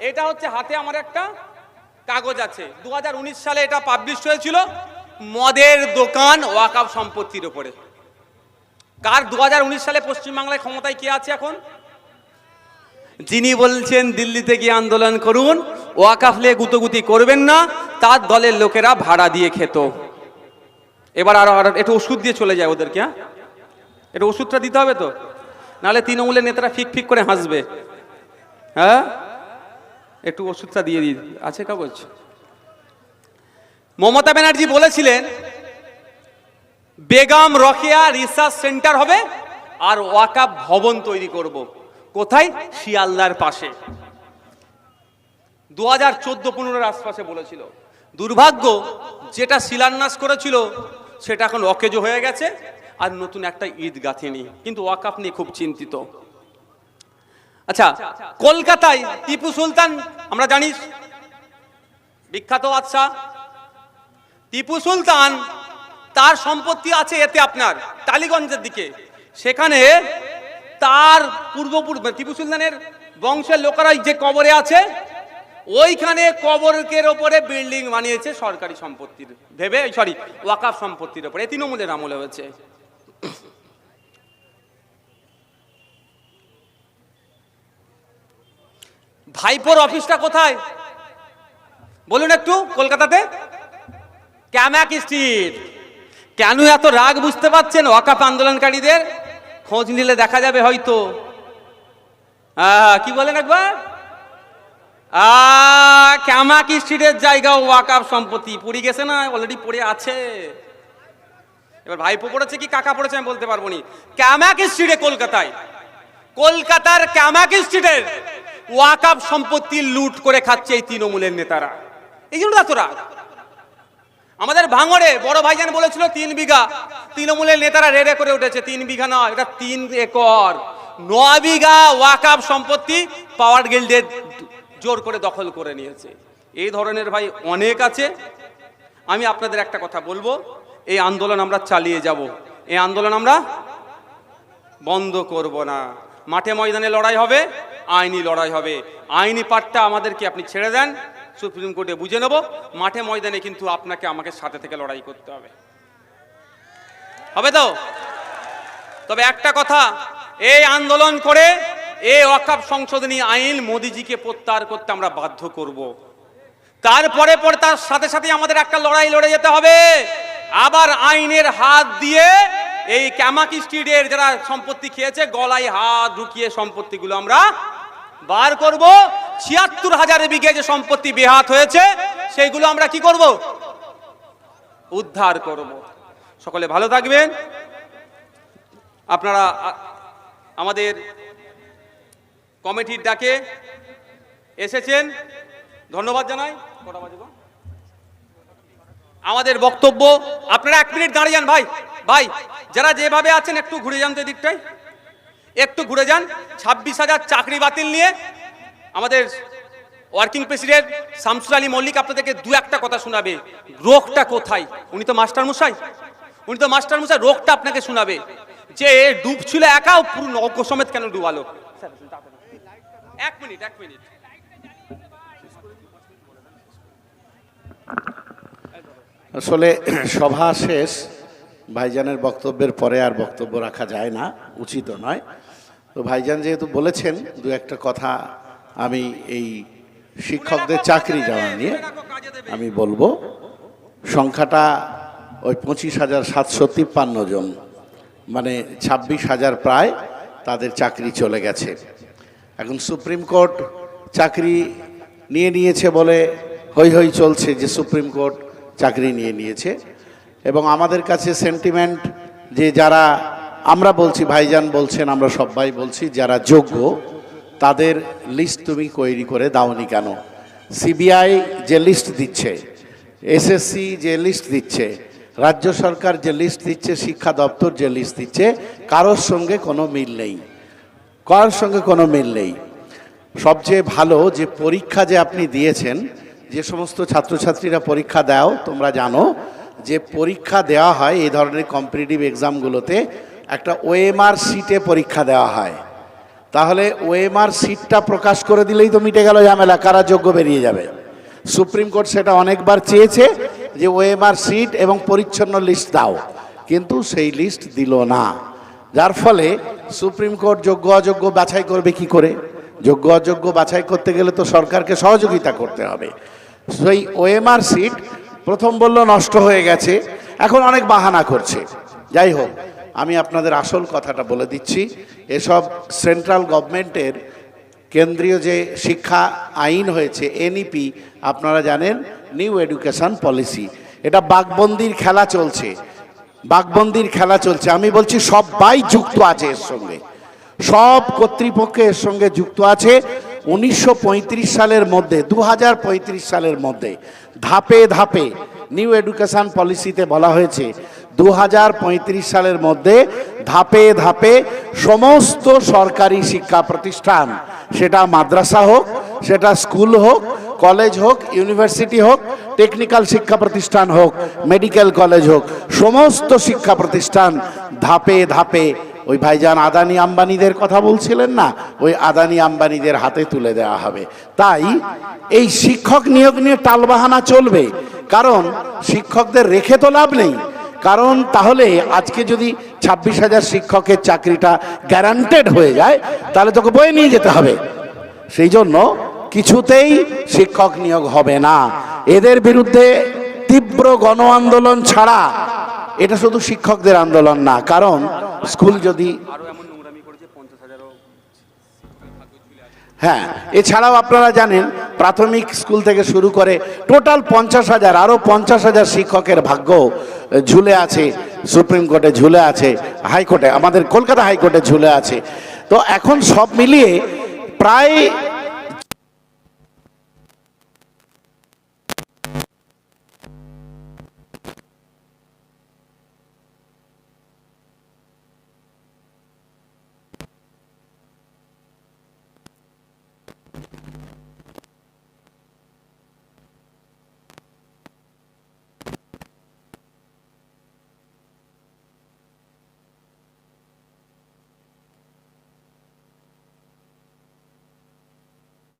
এটা হচ্ছে হাতে আমার একটা কাগজ আছে। দু হাজার উনিশ সালে এটা পাবলিশ হয়েছিল মদের দোকান ওয়াকাফ সম্পত্তির উপরে। কার দু হাজার উনিশ সালে পশ্চিমবাংলায় ক্ষমতায় কে আছে এখন? যিনি বলছেন, দিল্লিতে গিয়ে আন্দোলন করুন ওয়াকাফলে গুতগুতি করবেন না, তার দলের লোকেরা ভাড়া দিয়ে খেত। এবার আর আর, একটু ওষুধ দিয়ে চলে যায় ওদেরকে হ্যাঁ? একটু ওষুধটা দিতে হবে তো? নাহলে তৃণমূলের নেতারা ফিক ফিক করে হাসবে। হ্যাঁ? একটু ওষুধটা দিয়ে দিই। আছে কাগজ মমতা ব্যানার্জি বলেছিলেন, বেগম রকেয়া রিসার্চ সেন্টার হবে আর ওয়াকাব ভবন তৈরি করব। কোথায়? শিয়ালদার পাশে। দু হাজার চোদ্দ পনেরোর আশপাশে বলেছিল। দুর্ভাগ্য, যেটা শিলান্যাস করেছিল, সেটা এখন অকেজো হয়ে গেছে আর নতুন একটা ঈদ গাঁথেনি কিন্তু ওয়াকাফ নিয়ে খুব চিন্তিত। আচ্ছা কলকাতায় টিপু সুলতান, আমরা জানি বিখ্যাত আচ্ছা টিপু সুলতান, তার সম্পত্তি আছে এতে আপনার, টালিগঞ্জের দিকে। সেখানে তার পূর্বপূর্ব টিপু সুলতানের বংশের লোকেরাই যে কবরে আছে, ওইখানে কবরকের ওপরে বিল্ডিং বানিয়েছে সরকারি সম্পত্তির। ভেবে সরি ওয়াকাফ সম্পত্তির ওপরে। তৃণমূলের আমলে হয়েছে। ভাইপোর অফিসটা কোথায়? বলুন একটু, কলকাতাতে? Camac street. কেন এত রাগ বুঝতে পারছেন ওয়াকাফ আন্দোলনকারীদের? খোঁজ নিলে দেখা যাবে হয়তো। কি বলেন একবার? ক্যামাক স্ট্রিটের জায়গা ওয়াকাপ সম্পত্তি। পড়ে গেছে না? অলরেডি পড়ে আছে। এবার ভাইপো পড়েছে কি কাকা পড়েছে আমি বলতে পারব নি। ক্যামাক স্ট্রিটে কলকাতায়। কলকাতার ক্যামাক স্ট্রিটের ওয়াকাফ সম্পত্তি লুট করে খাচ্ছে এই তৃণমূলের নেতারা। এই জন্য এত আমাদের ভাঙড়ে বড় ভাইজান বলেছিল, তিন বিঘা। তৃণমূলের নেতারা রেডে করে উঠেছে, তিন বিঘা নয়, এটা তিন একর। ন বিঘা ওয়াকাফ সম্পত্তি পাওয়ার গিল্ডের জোর করে দখল করে নিয়েছে। এই ধরনের ভাই অনেক আছে। আমি আপনাদের একটা কথা বলব, এই আন্দোলন আমরা চালিয়ে যাব। এই আন্দোলন আমরা বন্ধ করব না। মাঠে ময়দানে লড়াই হবে, আইনি লড়াই হবে। আইনি পাঠটা আমাদেরকে আপনি ছেড়ে দেন, সুপ্রিম কোর্টে বুঝে নেব। মাঠে ময়দানে কিন্তু আপনাকে আমাকে সাথে থেকে লড়াই করতে হবে। হবে তো? তবে একটা কথা, এই আন্দোলন করে এই ওয়াকাফ সংশোধনী আইন মোদিজিকে প্রত্যাহার করতে আমরা বাধ্য করব। তারপরে পরে তার সাথে সাথে আমাদের একটা লড়াই লড়ে যেতে হবে। আবার আইনের হাত দিয়ে এই ক্যামাকি স্ট্রিটের যারা সম্পত্তি খেয়েছে, গলায় হাত ঢুকিয়ে সম্পত্তিগুলো আমরা বার করব। ছিয়াত্তর হাজার বিঘে যে সম্পত্তি বেহাত হয়েছে, সেইগুলো আমরা কি করব? উদ্ধার করব। সকলে ভালো থাকবেন। আপনারা আমাদের কমিটির ডাকে এসেছেন। ধন্যবাদ জানাই। আমাদের বক্তব্য, আপনারা এক মিনিট দাঁড়িয়ে যান, ভাই ভাই। যারা যেভাবে আছেন, একটু ঘুরে যান তো এদিকটায়। একটু ঘুরে যান। ছাব্বিশ হাজার চাকরি বাতিল নিয়ে আমাদের ওয়ার্কিং প্রেসিডেন্ট শামসুল আলী মল্লিক আপনাদেরকে দু একটা কথা শোনাবে। রোগটা কোথায়? উনি তো মাস্টার মশাই উনি তো মাস্টার মশাই রোগটা আপনাকে শোনাবে। যে ডুবছিল একাও পুরো নৌকো সমেত কেন ডুবালো? এক মিনিট এক মিনিট। আসলে সভা শেষ। ভাইজানের বক্তব্যের পরে আর বক্তব্য রাখা যায় না, উচিত নয়। তো ভাইজান যেহেতু বলেছেন, দু একটা কথা আমি এই শিক্ষকদের চাকরি যাওয়া নিয়ে আমি বলব। সংখ্যাটা ওই পঁচিশ হাজার সাতশো তিপ্পান্ন জন মানে ছাব্বিশ হাজার প্রায় তাদের চাকরি চলে গেছে। এখন সুপ্রিম কোর্ট চাকরি নিয়ে নিয়েছে বলে হই হই চলছে যে সুপ্রিম কোর্ট চাকরি নিয়ে নিয়েছে। এবং আমাদের কাছে সেন্টিমেন্ট যে যারা, আমরা বলছি, ভাইজান বলছেন, আমরা সবাই বলছি, যারা যোগ্য, তাদের লিস্ট তুমি তৈরি করে দাওনি কেন? সিবিআই যে লিস্ট দিচ্ছে, এসএসসি যে লিস্ট দিচ্ছে, রাজ্য সরকার যে লিস্ট দিচ্ছে, শিক্ষা দপ্তর যে লিস্ট দিচ্ছে, কারোর সঙ্গে কোনো মিল নেই। কারোর সঙ্গে কোনো মিল নেই। সবচেয়ে ভালো যে পরীক্ষা যে আপনি দিয়েছেন, যে সমস্ত ছাত্রছাত্রীরা পরীক্ষা দাও, তোমরা জানো যে পরীক্ষা দেওয়া হয়, এই ধরনের কম্পিটিটিভ এক্সামগুলোতে একটা ওএমআর সিটে পরীক্ষা দেওয়া হয়। তাহলে ওএমআর সিটটা প্রকাশ করে দিলেই তো মিটে গেল ঝামেলা, কারা যোগ্য বেরিয়ে যাবে? সুপ্রিম কোর্ট সেটা অনেকবার চেয়েছে যে ওএমআর সিট এবং পরিচ্ছন্ন লিস্ট দাও, কিন্তু সেই লিস্ট দিল না। যার ফলে সুপ্রিম কোর্ট যোগ্য অযোগ্য বাছাই করবে কি করে? যোগ্য অযোগ্য বাছাই করতে গেলে তো সরকারকে সহযোগিতা করতে হবে। সেই ওএমআর সিট প্রথম বলল, নষ্ট হয়ে গেছে। এখন অনেক বাহানা করছে। যাই হোক, আমি আপনাদের আসল কথাটা বলে দিচ্ছি। এসব সেন্ট্রাল গভর্নমেন্টের কেন্দ্রীয় যে শিক্ষা আইন হয়েছে, এনইপি, আপনারা জানেন, নিউ এডুকেশন পলিসি। এটা বাঘবন্দির খেলা চলছে। বাঘবন্দির খেলা চলছে। আমি বলছি, সবাই যুক্ত আছে এর সঙ্গে। সব কর্তৃপক্ষ এর সঙ্গে যুক্ত আছে। উনিশশো পঁয়ত্রিশ সালের মধ্যে দু হাজার পঁয়ত্রিশ সালের মধ্যে, ধাপে ধাপে নিউ এডুকেশন পলিসিতে বলা হয়েছে দু হাজার পঁয়ত্রিশ সালের মধ্যে ধাপে ধাপে সমস্ত সরকারি শিক্ষা প্রতিষ্ঠান, সেটা মাদ্রাসা হোক, সেটা স্কুল হোক, কলেজ হোক, ইউনিভার্সিটি হোক, টেকনিক্যাল শিক্ষা প্রতিষ্ঠান হোক, মেডিকেল কলেজ হোক, সমস্ত শিক্ষা প্রতিষ্ঠান ধাপে ধাপে ওই ভাইজান আদানি আম্বানিদের কথা বলছিলেন না? ওই আদানি আম্বানিদের হাতে তুলে দেওয়া হবে। তাই এই শিক্ষক নিয়োগ নিয়ে টালবাহানা চলবে। কারণ শিক্ষকদের রেখে তো লাভ নেই। কারণ তাহলে আজকে যদি ছাব্বিশ হাজার শিক্ষকের চাকরিটা গ্যারান্টেড হয়ে যায়, তাহলে তোকে বয়ে নিয়ে যেতে হবে। সেই জন্য কিছুতেই শিক্ষক নিয়োগ হবে না। এদের বিরুদ্ধে তীব্র গণ আন্দোলন ছাড়া এটা শুধু শিক্ষকদের আন্দোলন না, কারণ স্কুল যদি হ্যাঁ এছাড়াও আপনারা জানেন প্রাথমিক স্কুল থেকে শুরু করে টোটাল পঞ্চাশ হাজার আরও পঞ্চাশ হাজার শিক্ষকের ভাগ্য ঝুলে আছে সুপ্রিম কোর্টে ঝুলে আছে হাইকোর্টে আমাদের কলকাতা হাইকোর্টে ঝুলে আছে। তো এখন সব মিলিয়ে প্রায়